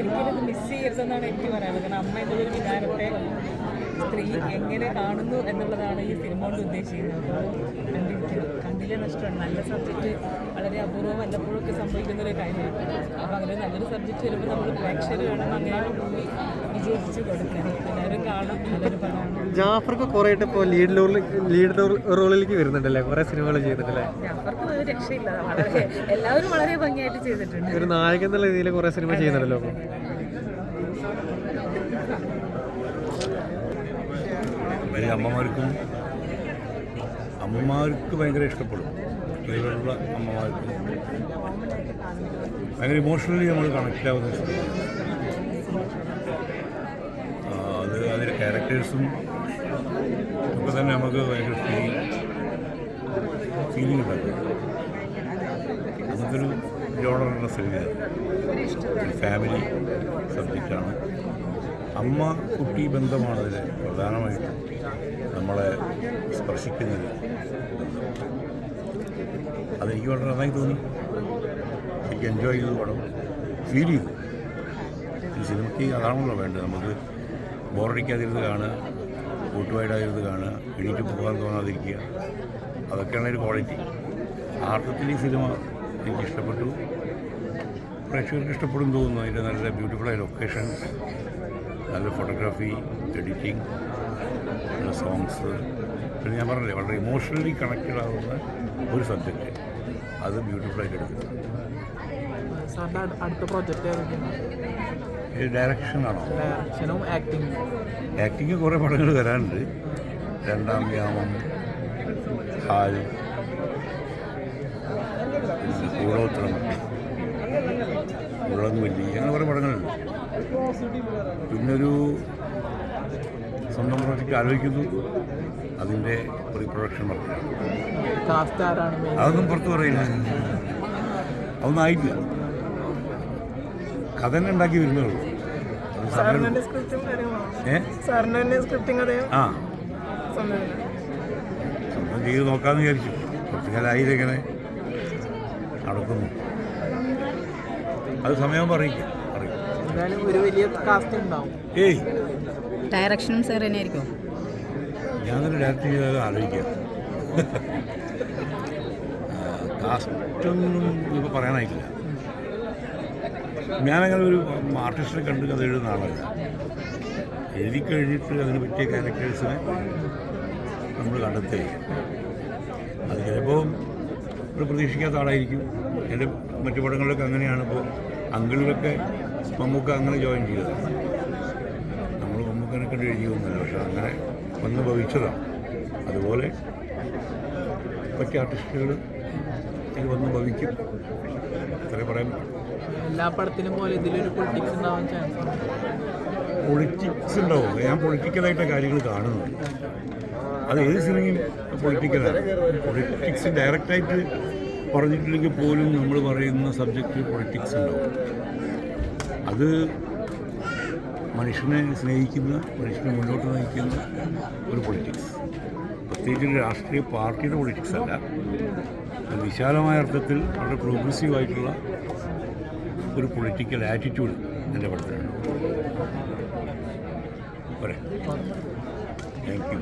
ഒരിക്കലും മിസ് ചെയ്യരുതെന്നാണ് എനിക്ക് പറയാനുള്ളത്. കാരണം അമ്മ എന്നൊരു വികാരത്തെ സ്ത്രീ എങ്ങനെ കാണുന്നു എന്നുള്ളതാണ് ഈ സിനിമ കൊണ്ട് ഉദ്ദേശിക്കുന്നത്. കണ്ടിരിക്കണം. കണ്ടില്ലേ നഷ്ടമാണ് നല്ല സബ്ജക്റ്റ് വളരെ അപൂർവം വല്ലപ്പോഴൊക്കെ സംഭവിക്കുന്ന ഒരു കാര്യമാണ്. അപ്പോൾ അങ്ങനെ നല്ലൊരു സബ്ജക്റ്റ് വരുമ്പോൾ നമ്മൾ പ്രേക്ഷകർ വേണം അങ്ങനെ പോയി വിജയിപ്പിച്ച് കൊടുക്കാൻ എല്ലാവരും കാണും നല്ലൊരു പടമാണ് ജാഫർക്ക് കുറേ ഇപ്പോൾ ലീഡ് ലീഡ് റോളിലേക്ക് വരുന്നുണ്ടല്ലേ? കുറേ സിനിമകൾ ചെയ്യുന്നുണ്ടല്ലേ ജാഫർക്ക് ഒരു രക്ഷയില്ല. വളരെ എല്ലാവരും വളരെ ഭംഗിയായിട്ട് ചെയ്തിട്ടുണ്ട്. ഒരു നായകൻ എന്നുള്ള രീതിയിൽ കുറേ സിനിമ ചെയ്യുന്നുണ്ടല്ലോ. അപ്പോൾ അമ്മമാർക്കും അമ്മമാർക്ക് ഭയങ്കര ഇഷ്ടപ്പെടും. സ്ത്രീകളുള്ള അമ്മമാർക്ക്. ഭയങ്കര ഇമോഷണലി നമ്മൾ കണക്റ്റ് ആവുന്ന അത് അതിലെ ക്യാരക്ടേഴ്സും ഒക്കെ തന്നെ നമുക്ക് ഭയങ്കര ഫീൽ ഫീലിംഗ് ഉണ്ടാക്കും. ഒരു ജോണറുള്ള സിനിമയാണ് ഫാമിലി സബ്ജക്റ്റാണ് അമ്മ കുട്ടി ബന്ധമാണ് അതിൽ പ്രധാനമായിട്ടും. നമ്മളെ സ്പർശിക്കുന്നത്. അതെനിക്ക് വളരെ നന്നായി തോന്നി. എനിക്ക് എൻജോയ് ചെയ്തു പടം. ഫീൽ ചെയ്തു. ഈ സിനിമയ്ക്ക് അതാണല്ലോ വേണ്ടത്. നമുക്ക് ബോറടിക്കാതിരുന്ന് കാണുക കൂട്ടുവായിടാതിരുന്ന് കാണുക എണീറ്റ് പോകാൻ തോന്നാതിരിക്കുക. അതൊക്കെയാണ് ഒരു ക്വാളിറ്റി ആർത്ഥത്തിൽ ഈ സിനിമ എനിക്ക് ഇഷ്ടപ്പെട്ടു പ്രേക്ഷകർക്ക് ഇഷ്ടപ്പെടും തോന്നുന്നു. അതിന്റെ നല്ല ബ്യൂട്ടിഫുള്ളായ ലൊക്കേഷൻസ് നല്ല ഫോട്ടോഗ്രാഫി എഡിറ്റിംഗ് നല്ല സോങ്സ് പിന്നെ ഞാൻ പറഞ്ഞില്ലേ വളരെ ഇമോഷണലി കണക്റ്റഡ് ആവുന്ന ഒരു സബ്ജക്റ്റ് അത് ബ്യൂട്ടിഫുള്ളായിട്ട് എടുക്കുന്നത് അടുത്ത പ്രോജക്റ്റ് ഡയറക്ഷനാണോ ഡയറക്ഷനും ആക്ടിങ് ആക്ടിങ് കുറേ പടങ്ങൾ വരാനുണ്ട്. രണ്ടാം യാമം ഹാൽ കൂടോത്രം ഉള്ളന്നുവല്ലി അങ്ങനെ കുറേ പടങ്ങളുണ്ട് പിന്നൊരു സ്വന്തം പ്രോജക്റ്റ് ആലോചിക്കുന്നു. അതിന്റെ പ്രീ പ്രൊഡക്ഷൻ മെയിൻ അതൊന്നും പുറത്ത് പറയില്ല. അതൊന്നും ആയിട്ടില്ല. കഥ തന്നെ ഉണ്ടാക്കി വരുന്നേ ഉള്ളൂ. ആ. സ്വന്തം ചെയ്ത് നോക്കാമെന്ന് വിചാരിച്ചു. കുറച്ച് കാലമായി ഇതെങ്ങനെ നടക്കുന്നു. അത് സമയം പറയിക്കും പറയും എന്തായാലും ഒരു വലിയ കാസ്റ്റ് ഉണ്ടാവും. ഏയ്. ഡയറക്ഷനും സാർ തന്നെ ആയിരിക്കും ഞാൻ തന്നെ ഡയറക്റ്റ് ചെയ്താൽ ആലോചിക്കാം കാസ്റ്റൊന്നും ഇപ്പോൾ പറയാനായിട്ടില്ല. ഞാനങ്ങനെ ഒരു ആർട്ടിസ്റ്റിനെ കണ്ട് കഥ എഴുതുന്ന ആളല്ല. എഴുതി കഴിഞ്ഞിട്ട് അതിന് പറ്റിയ ക്യാരക്ടേഴ്സിനെ നമ്മൾ കണ്ടെത്തുക അത് ചിലപ്പോൾ ഒരു പ്രതീക്ഷിക്കാത്ത ആളായിരിക്കും. എന്റെ മറ്റു പടങ്ങളിലൊക്കെ അങ്ങനെയാണ്. ഇപ്പോൾ അങ്കിളിലൊക്കെ മമ്മൂക്ക അങ്ങനെ ജോയിൻ ചെയ്തത് നമ്മൾ മമ്മൂക്കനെ കണ്ട് എഴുതി പോകുന്നില്ല പക്ഷെ അങ്ങനെ വന്ന് ഭവിച്ചതാണ് അതുപോലെ മറ്റ് ആർട്ടിസ്റ്റുകൾ ഇത് വന്ന് ഭവിക്കും. അത്രേ പറയാൻ എല്ലാ പടത്തിലും പോലെ ഇതിലൊരു പൊളിറ്റിക്സ് ഉണ്ടാവാൻ ചാൻസ് പൊളിറ്റിക്സ് ഉണ്ടാവും. ഞാൻ പൊളിറ്റിക്കലായിട്ട് കാര്യങ്ങൾ കാണുന്നു അത് ഏത് സിനിമയും പൊളിറ്റിക്കലാണ് പൊളിറ്റിക്സ് ഡയറക്റ്റായിട്ട് പറഞ്ഞിട്ടില്ലെങ്കിൽ പോലും നമ്മൾ പറയുന്ന സബ്ജക്റ്റ് പൊളിറ്റിക്സ് ഉണ്ടാവും. അത് മനുഷ്യനെ സ്നേഹിക്കുന്ന മനുഷ്യനെ മുന്നോട്ട് നയിക്കുന്ന ഒരു പൊളിറ്റിക്സ് പ്രത്യേകിച്ച് ഒരു രാഷ്ട്രീയ പാർട്ടിയുടെ പൊളിറ്റിക്സ് അല്ല. വിശാലമായ അർത്ഥത്തിൽ വളരെ പ്രോഗ്രസീവ് ആയിട്ടുള്ള ഒരു പൊളിറ്റിക്കൽ ആറ്റിറ്റ്യൂഡ് എന്റെ പടത്തിലുണ്ട് പോരെ. Thank you